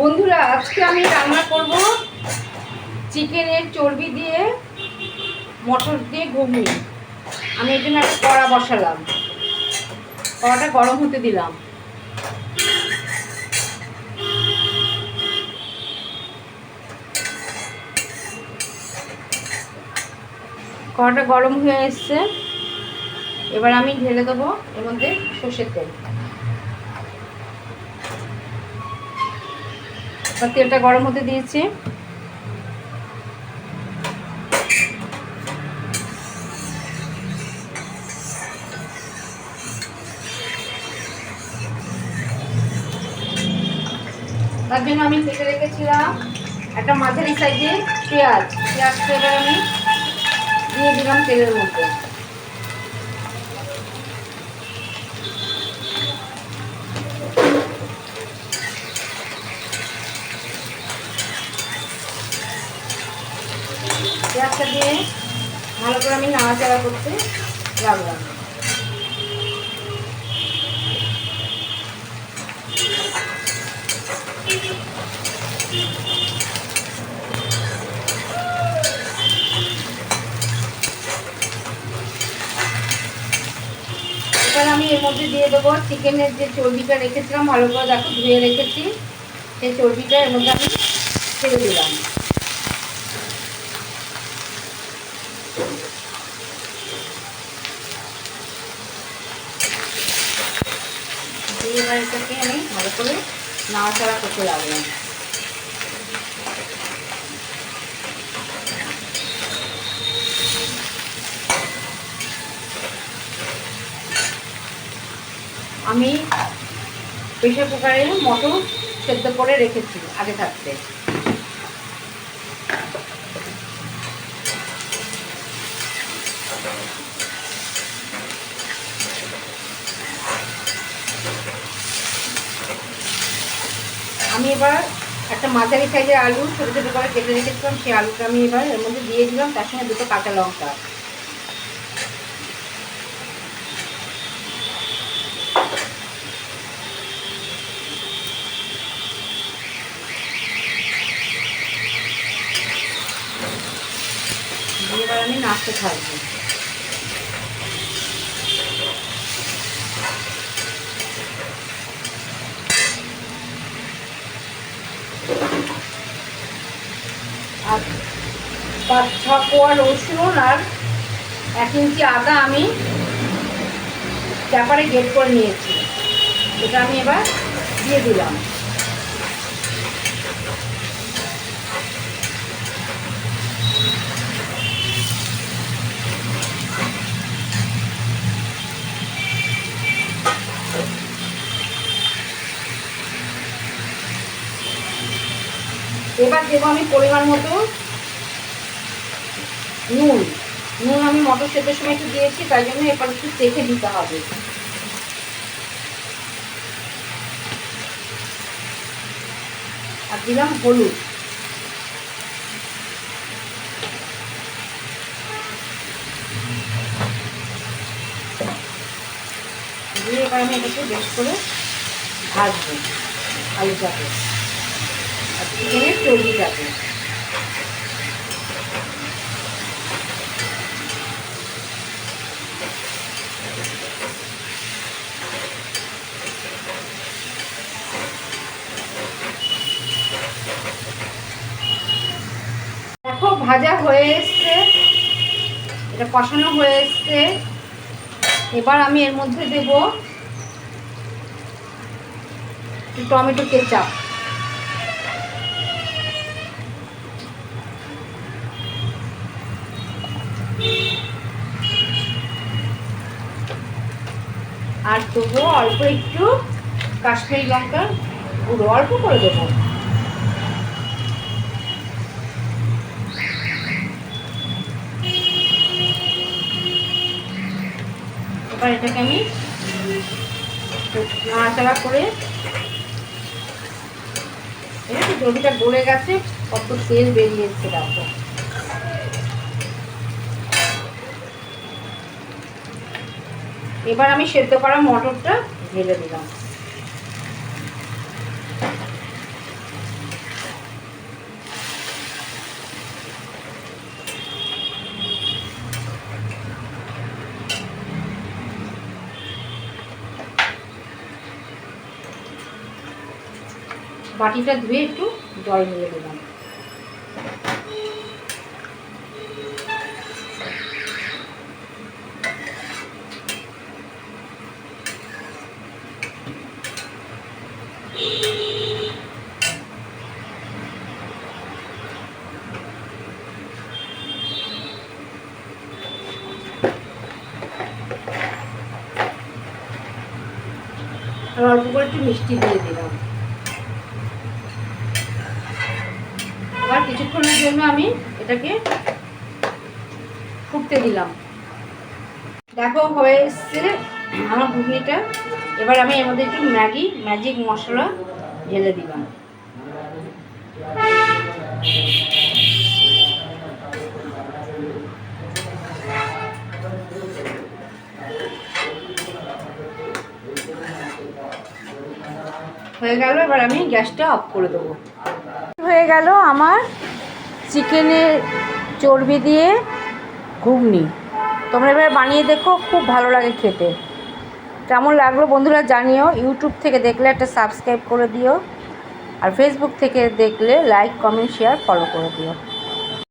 বন্ধুরা, আজকে আমি রান্না করব চিকেনের চর্বি দিয়ে মটর দিয়ে ঘুগনি। আমি এর জন্য একটা কড়া বসালাম। কড়াটা গরম হতে দিলাম। কড়াটা গরম হয়ে এসছে। এবার আমি ঢেলে দেবো এর মধ্যে সর্ষের তেল। এবার তেলটা গরম হতে দিয়েছি। তার জন্য আমি কেটে রেখেছিলাম একটা মাঝারি সাইজে পেঁয়াজ। পেঁয়াজটা এবার আমি দিয়ে দিলাম তেলের মধ্যে। পেঁয়াজটা দিয়ে ভালো করে আমি নাড়াচাড়া করতে লাগলাম। এবার আমি এর মধ্যে দিয়ে দেবো চিকেনের যে চর্বিটা রেখেছিলাম, ভালো করে দেখো ধুয়ে রেখেছি। সেই চর্বিটা এর মধ্যে আমি ছেড়ে দিলাম। এবার এটাকে আমি ভালো করে নাড়াচাড়া করতে লাগলাম। আমি প্রেশার কুকারে মটর সেদ্ধ করে রেখেছি, আগে থাকতে। এবার একটা মাঝারি সাইজের আলু, ছোটো ছোটো করে কেটে রেখেছিলাম, সেই আলুটা আমি এবার এর মধ্যে দিয়ে দিলাম, তার সঙ্গে দুটো কাঁচা লঙ্কা। আমি নাড়তে থাকব। পাঁচ ছ কোয়া রসুন আর এক ইঞ্চি আদা আমি চাপারে গেট করে নিয়েছি। এটা আমি এবার দিয়ে দিলাম। এবার দেবো আমি পরিমাণ মতো নুন। নুন আমি মটর সেদ্ধের সময় একটু দিয়েছি, তাই জন্য এবার একটু চেখে দিতে হবে। আর দিলাম হলুদ। দিয়ে এবার আমি এটাকে বেশ করে ভাজবো আলুটাকে। আর চিকেনের চর্বিটাকে। দেখো, ভাজা হয়ে এসছে। এটা কষানো হয়ে এসছে। এবার আমি এর মধ্যে দেব টমেটো কেচাপ। আর দেবো অল্প একটু কাশ্মীরি লঙ্কা গুঁড়ো অল্প করে দেবো। এবার এটাকে আমি নাড়াচাড়া করে এই যে জমিটা গলে গেছে, কত তেল বেরিয়ে এসছে দেখো। এবার আমি সেদ্ধ করা মটরটা ঢেলে দিলাম। বাটিটা ধুয়ে একটু জল মিলে দিলাম। আর অল্প করে একটু মিষ্টি দিয়ে দিলাম। এবার কিছুক্ষণের জন্য আমি এটাকে ফুটতে দিলাম। দেখো, হয়ে এসছে আমার ঘুগনিটা। এবার আমি এর মধ্যে একটু ম্যাগি, ম্যাজিক মশলা ঢেলে দিলাম। হয়ে গেল, এবার আমি গ্যাসটা অফ করে দেবো। হয়ে গেল আমার চিকেনের চর্বি দিয়ে ঘুগনি। তোমরা এবার বানিয়ে দেখো, খুব ভালো লাগে খেতে। কেমন লাগল বন্ধুরা জানিও, ইউটিউব থেকে দেখলে একটা সাবস্ক্রাইব করে দিও, আর ফেসবুক থেকে দেখলে লাইক কমেন্ট শেয়ার ফলো করে দিও।